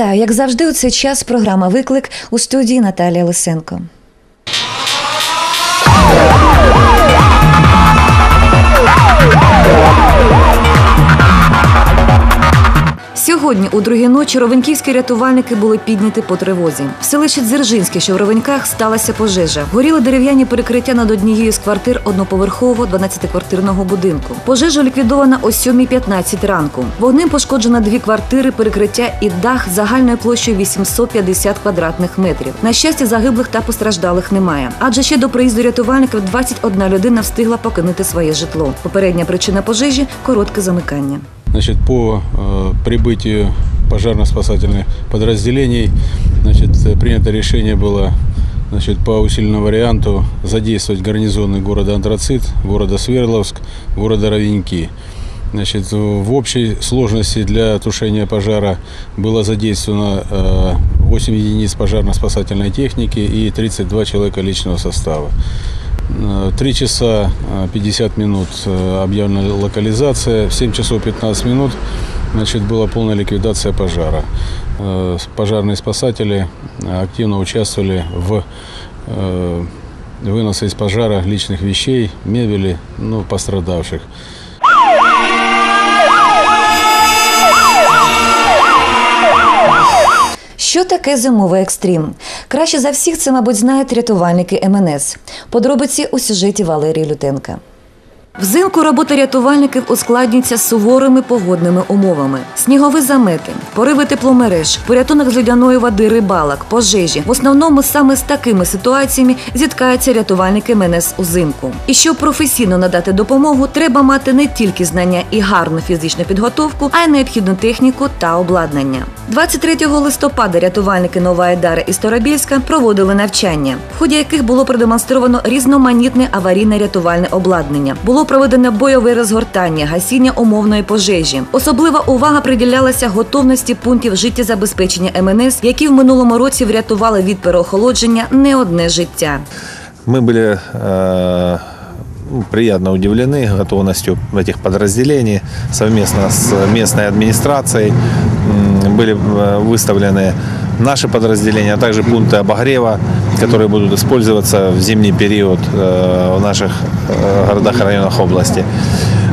Вітаю, як завжди, у цей час програма Виклик у студії Наталія Лисенко. Сьогодні, у другій ночі, ровеньківські рятувальники були підняті по тривозі. В селищі Дзержинське, що в Ровеньках, сталася пожежа. Горіли дерев'яні перекриття над однією з квартир одноповерхового 12-квартирного будинку. Пожежа ліквідована о 7.15 ранку. Вогнем пошкоджено дві квартири, перекриття і дах загальною площею 850 квадратних метрів. На щастя, загиблих та постраждалих немає. Адже ще до приїзду рятувальників 21 людина встигла покинути своє житло. Попередня причина пожежі коротке замикання. Значит, по э, прибытию пожарно-спасательных подразделений значит, э, принято решение было значит, по усиленному варианту задействовать гарнизоны города Антрацит, города Свердловск, города Ровеньки. Значит, в общей сложности для тушения пожара было задействовано э, 8 единиц пожарно-спасательной техники и 32 человека личного состава. Э, 3 часа э, 50 минут э, объявлена локализация, в 7 часов 15 минут значит, была полная ликвидация пожара. Э, Пожарные спасатели э, активно участвовали в э, выносе из пожара личных вещей, мебели, ну, пострадавших. Що таке зимовий екстрім? Краще за всіх це, мабуть, знають рятувальники МНС. Подробиці у сюжеті Валерії Лютенка. Взимку робота рятувальників ускладнюється суворими погодними умовами: снігові замети, пориви тепломереж, порятунок з льодяної води рибалок, пожежі. В основному саме з такими ситуаціями зіткаються рятувальники МНС узимку. І щоб професійно надати допомогу, треба мати не тільки знання і гарну фізичну підготовку, а й необхідну техніку та обладнання. 23 листопада рятувальники Нова Айдара і Старобільська проводили навчання, в ході яких було продемонстровано різноманітне аварійне рятувальне обладнання. Було проведено бойове розгортання, гасіння умовної пожежі. Особлива увага приділялася готовності пунктів життєзабезпечення МНС, які в минулому році врятували від переохолодження не одне життя. Мы были э, ну, приятно удивлены готовностью этих подразделений совместно с местной администрацией. М, Были э, выставлены наши подразделения, а также пункты обогрева, которые будут использоваться в зимний период э, в наших э, городах и районах области.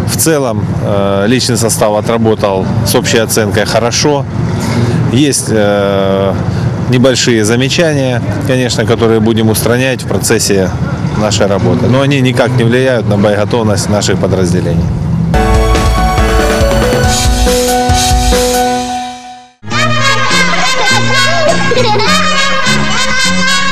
В целом э, личный состав отработал с общей оценкой хорошо. Есть небольшие замечания, конечно, которые будем устранять в процессе нашей работы. Но они никак не влияют на боеготовность наших подразделений. – சொல்லுகிறேன்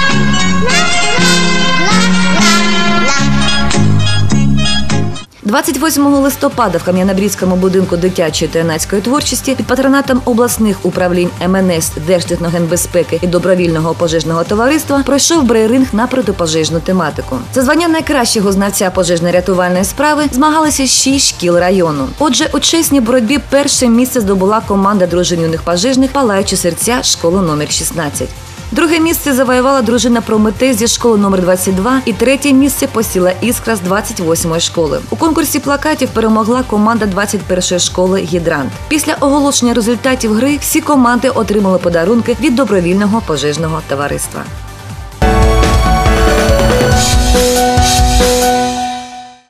28 листопада в Кам'янобрідському будинку дитячої та юнацької творчості під патронатом обласних управлінь МНС Держтехногенбезпеки і добровільного пожежного товариства пройшов брейринг на протипожежну тематику. За звання найкращого знавця пожежно-рятувальної справи змагалися шість шкіл району. Отже, у чесній боротьбі перше місце здобула команда дружин юних пожежних Палаючі серця школи номер 16. Друге місце завоювала дружина Прометей зі школи номер 22 і третє місце посіла іскра з 28-ї школи. У конкурсі плакатів перемогла команда 21-ї школи Гідрант. Після оголошення результатів гри всі команди отримали подарунки від добровільного пожежного товариства.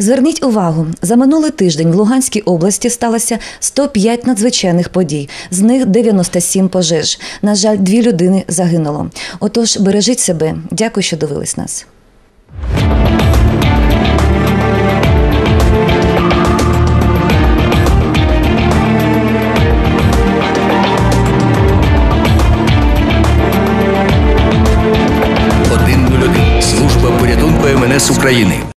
Зверніть увагу, за минулий тиждень в Луганській області сталося 105 надзвичайних подій, з них 97 пожеж. На жаль, дві людини загинуло. Отож, бережіть себе. Дякую, що дивились нас. Служба порятунку МНС України